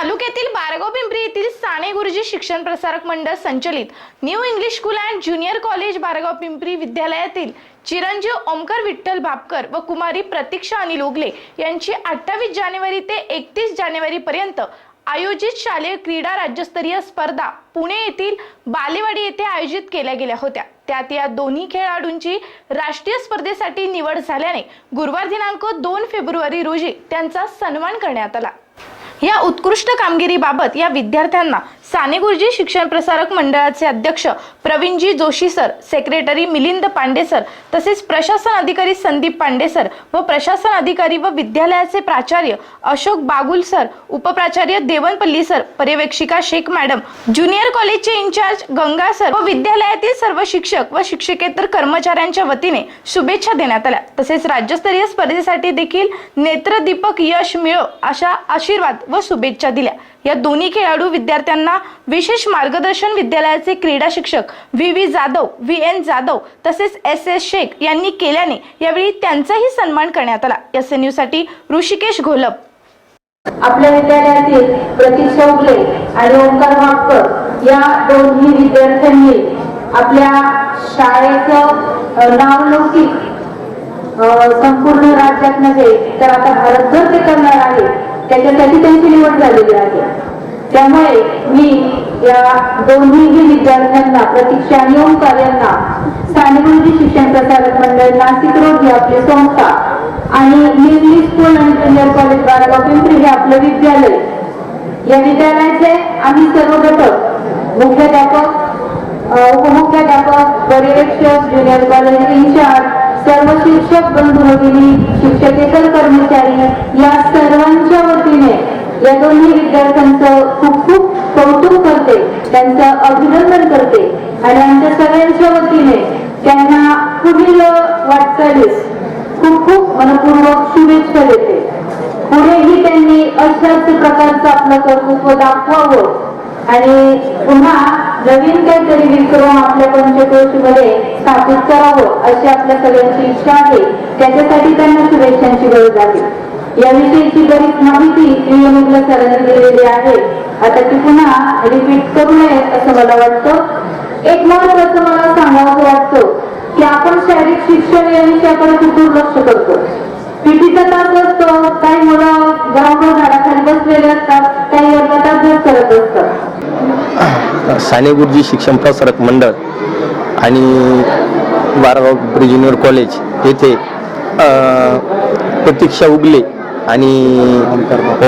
तालुक्यातील बारगाव पिंपरी येथील साने गुरुजी शिक्षण प्रसारक मंडळ संचलित new English school and junior college Bargaon Pimpri विद्यालयातील चिरंजीव ओमकर विठ्ठल भापकर व कुमारी प्रतीक्षा अनिल उगले यांची अठ्ठावीस जानेवारी ते एकतीस जानेवारी पर्यंत आयोजित शालेय क्रीडा राज्यस्तरीय स्पर्धा पुणे येथील बालेवाडी येथे आयोजित केल्या गेल्या होत्या. त्यात या दोन्ही खेळाडूंची राष्ट्रीय स्पर्धेसाठी निवड झाल्याने गुरुवार दिनांक दोन फेब्रुवारी रोजी त्यांचा सन्मान करण्यात आला. या उत्कृष्ट कामगिरीबाबत या विद्यार्थ्यांना साने गुरुजी शिक्षण प्रसारक मंडळाचे अध्यक्ष Pravinji Joshi sir secretary Milind Pande sir तसेच प्रशासन अधिकारी संदीप पांडे सर व प्रशासन अधिकारी व विद्यालयाचे प्राचार्य अशोक बागुल सर उपप्राचार्य देवनपल्ली सर पर्यवेक्षिका शेख मॅडम ज्युनियर कॉलेजचे इन्चार्ज गंगा सर व विद्यालयातील सर्व शिक्षक व शिक्षकेतर कर्मचाऱ्यांच्या वतीने शुभेच्छा देण्यात आल्या. तसेच राज्यस्तरीय स्पर्धेसाठी देखील नेत्रदीपक यश मिळो अशा आशीर्वाद व शुभेच्छा दिल्या. या दोन्ही खेळाडू विद्यार्थ्यांना विशेष मार्गदर्शन विद्यालयाचे क्रीडा शिक्षक V V Jadhav V N Jadhav तसेच एस एस शेख यांनी केल्याने यावेळी त्यांचाही सन्मान करण्यात आला. एस एनसाठी ऋषिकेश घोलप. आपल्या विद्यालयातील प्रतीक चौगले आणि ओंकार भापकर या दोन्ही विद्यार्थ्यांनी आपल्या शाळेचं नावलौकिक संपूर्ण राज्यात नव्हे तर आता भारतभर ते करणार आहे. त्याच्यासाठी त्यांची निवड झालेली आहे. त्यामुळे मी या दोन्हीही विद्यार्थ्यांना प्रतीक्षा आणि ओंकार्यांना यांना शिक्षण प्रसारक मंडळ नाशिक रोड ही आपली संस्था आणि इंग्लिश स्कूल आणि जुनियर कॉलेज बाळगाव पिंपरी हे आपलं विद्यालय. या विद्यालयाचे आम्ही सर्व घटक मुख्याध्यापक उपमुख्याध्यापक पर्यवेक्षक ज्युनियर कॉलेज इन्चार्ज सर्व शिक्षक बंधू भगिनी शिक्षकेतर कर्मचारी या सर्वांच्या वतीने या दोन्ही विद्यार्थ्यांचं खूप खूप कौतुक करते त्यांचं अभिनंदन करते. आणि आमच्या सगळ्यांच्या वतीने त्यांना पुढील वाटचालीस खूप खूप मनपूर्वक शुभेच्छा देते. पुढेही त्यांनी अशाच प्रकारचं आपलं कर्तृत्व दाखवावं. आणि पुन्हा नवीन काहीतरी विक्रम आपल्या पंचक्रोशीमध्ये स्थापित करावं अशी आपल्या सगळ्यांची इच्छा आहे. त्याच्यासाठी त्यांना शुभेच्छांची गरज आहे. याविषयीची बरीच माहिती नियमित सरांनी दिलेली आहे. आता ती पुन्हा रिपीट करू नये असं मला वाटतं. एक महत्वाचं मला सांगावं वाटतं की आपण शारीरिक शिक्षण या विषयाकडे खूप दुर्लक्ष करतो. पीटीचा तास असतो काही मुलं ग्राउंडवर झाडाखाली बसलेले असतात काही अर्धा तास करत असतात. साने गुरुजी शिक्षण प्रसारक मंडळ. आणि बारागाव पिंपरी ज्युनियर कॉलेज येथे प्रतीक्षा उगले आणि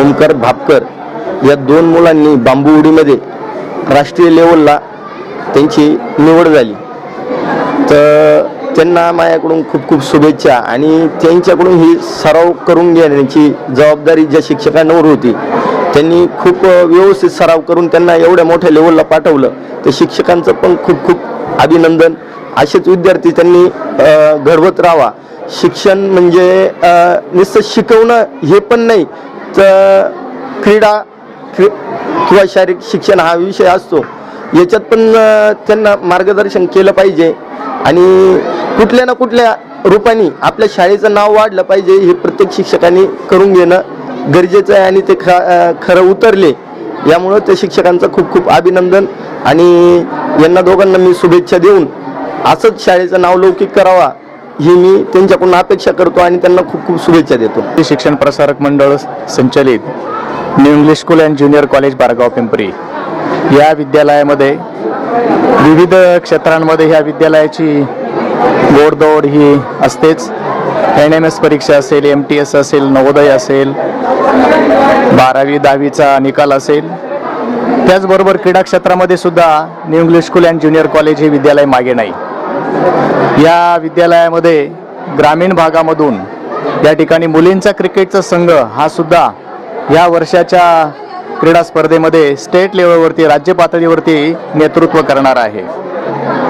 ओमकार भापकर. या दोन मुलांनी बांबू उडीमध्ये राष्ट्रीय लेवलला त्यांची निवड झाली. तर त्यांना माझ्याकडून खूप खूप शुभेच्छा आणि त्यांच्याकडून ही सराव करून घेण्याची जबाबदारी ज्या शिक्षकांवर होती त्यांनी खूप व्यवस्थित सराव करून त्यांना एवढ्या मोठ्या लेवलला पाठवलं. तर शिक्षकांचं पण खूप खूप अभिनंदन. असेच विद्यार्थी त्यांनी घडवत राहावा. शिक्षण म्हणजे नुसतं शिकवणं हे पण नाही तर क्रीडा किंवा शारीरिक शिक्षण हा विषय असतो. याच्यात पण त्यांना मार्गदर्शन केलं पाहिजे. आणि कुठल्या ना कुठल्या रूपाने आपल्या शाळेचं नाव वाढलं पाहिजे हे प्रत्येक शिक्षकांनी करून घेणं गरजेचं आहे आणि ते ख खरं उतरले. यामुळं त्या शिक्षकांचं खूप खूप अभिनंदन. आणि यांना दोघांना मी शुभेच्छा देऊन असंच शाळेचं नाव लौकिक करावा ही मी त्यांच्याकडून अपेक्षा करतो आणि त्यांना खूप खूप शुभेच्छा देतो. शिक्षण प्रसारक मंडळ संचलित new English school and junior college Bargaon Pimpri. या विद्यालयामध्ये विविध क्षेत्रांमध्ये ह्या विद्यालयाची गोडदौड ही असतेच. एन एम एस परीक्षा असेल एम टी एस असेल नवोदय असेल बारावी दहावीचा निकाल असेल. त्याचबरोबर क्रीडा क्षेत्रामध्ये सुद्धा new English school and junior college हे विद्यालय मागे नाही. या विद्यालयामध्ये ग्रामीण भागामधून या ठिकाणी मुलींचा क्रिकेटचा संघ हा सुद्धा या वर्षाच्या क्रीडा स्पर्धेमध्ये स्टेट लेवलवरती राज्य पातळीवरती नेतृत्व करणार आहे.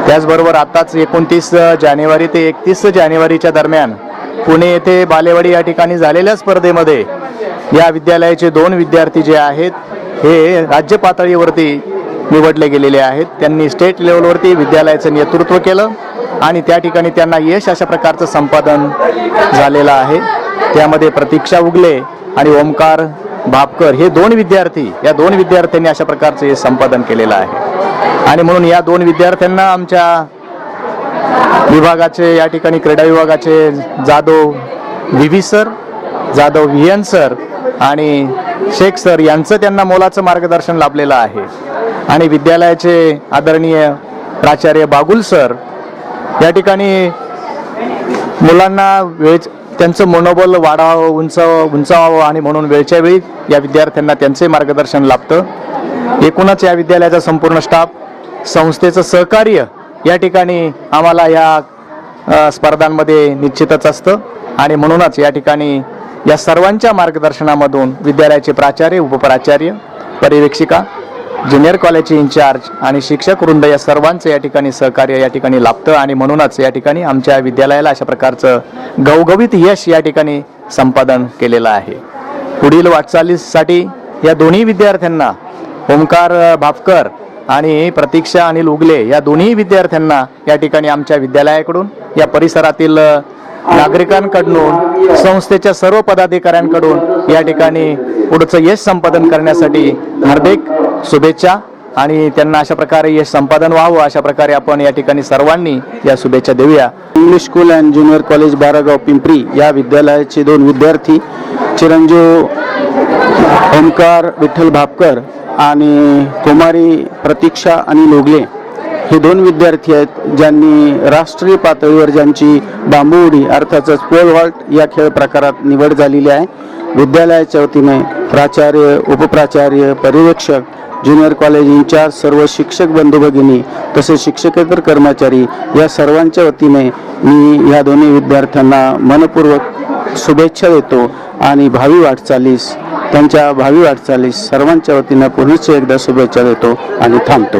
त्याचबरोबर आताच एकोणतीस जानेवारी ते एकतीस जानेवारीच्या दरम्यान पुणे येथे बालेवाडी या ठिकाणी झालेल्या स्पर्धेमध्ये या विद्यालयाचे दोन विद्यार्थी जे आहेत हे राज्य पातळीवरती निवडले गेलेले आहेत. त्यांनी स्टेट लेवलवरती विद्यालयाचं नेतृत्व केलं आणि त्या ठिकाणी त्यांना यश अशा प्रकारचं संपादन झालेलं आहे. त्यामध्ये प्रतीक्षा उगले आणि ओमकार भापकर हे दोन विद्यार्थी या दोन विद्यार्थ्यांनी अशा प्रकारचं हे संपादन केलेलं आहे. आणि म्हणून या दोन विद्यार्थ्यांना आमच्या विभागाचे या ठिकाणी क्रीडा विभागाचे Jadhav V sir Jadhav V sir आणि शेख सर यांचं त्यांना मोलाचं मार्गदर्शन लाभलेलं आहे. आणि विद्यालयाचे आदरणीय प्राचार्य बागुल सर या ठिकाणी मुलांना वेळ त्यांचं मनोबल वाढावं उंचावं उंचावावं आणि म्हणून वेळच्या वेळी या विद्यार्थ्यांना त्यांचे मार्गदर्शन लाभतं. एकूणच या विद्यालयाचा संपूर्ण स्टाफ संस्थेचं सहकार्य या ठिकाणी आम्हाला या स्पर्धांमध्ये निश्चितच असतं. आणि म्हणूनच या ठिकाणी या सर्वांच्या मार्गदर्शनामधून विद्यालयाचे प्राचार्य उपप्राचार्य पर्यवेक्षिका ज्युनियर कॉलेजचे इन्चार्ज आणि शिक्षक वृंद या सर्वांचं या ठिकाणी सहकार्य या ठिकाणी लाभतं आणि म्हणूनच या ठिकाणी आमच्या विद्यालयाला अशा प्रकारचं गवगवीत यश या ठिकाणी संपादन केलेलं आहे. पुढील वाटचालीसाठी या दोन्ही विद्यार्थ्यांना ओंकार भापकर आणि प्रतीक्षा अनिल उगले या दोन्ही विद्यार्थ्यांना या ठिकाणी आमच्या विद्यालयाकडून या परिसरातील नागरिकांकडून संस्थेच्या सर्व पदाधिकाऱ्यांकडून या ठिकाणी पुढचं यश संपादन करण्यासाठी हार्दिक शुभेच्छा आणि त्यांना अशा प्रकारे यश संपादन व्हावं अशा प्रकारे आपण या ठिकाणी सर्वांनी या शुभेच्छा देऊया. English school and junior college Baragaon Pimpri या विद्यालयाचे दोन विद्यार्थी चिरंजीव ओमकार विठ्ठल भापकर आणि कुमारी प्रतीक्षा आणि लोगले. हे दोन विद्यार्थी आहेत ज्यांनी राष्ट्रीय पातळीवर ज्यांची बांबू उडी अर्थातच पोल वॉल्ट या खेळ प्रकारात निवड झालेली आहे. विद्यालयाच्या वतीने प्राचार्य उपप्राचार्य पर्यवेक्षक ज्युनियर कॉलेज इन्चार्ज सर्व शिक्षक बंधू भगिनी तसेच शिक्षकेतर कर्मचारी या सर्वांच्या वतीने मी या दोन्ही विद्यार्थ्यांना मनपूर्वक शुभेच्छा देतो आणि भावी वाटचालीस त्यांच्या भावी वाटचालीस सर्वांच्या वतीनं पुन्हा एकदा शुभेच्छा देतो आणि थांबतो.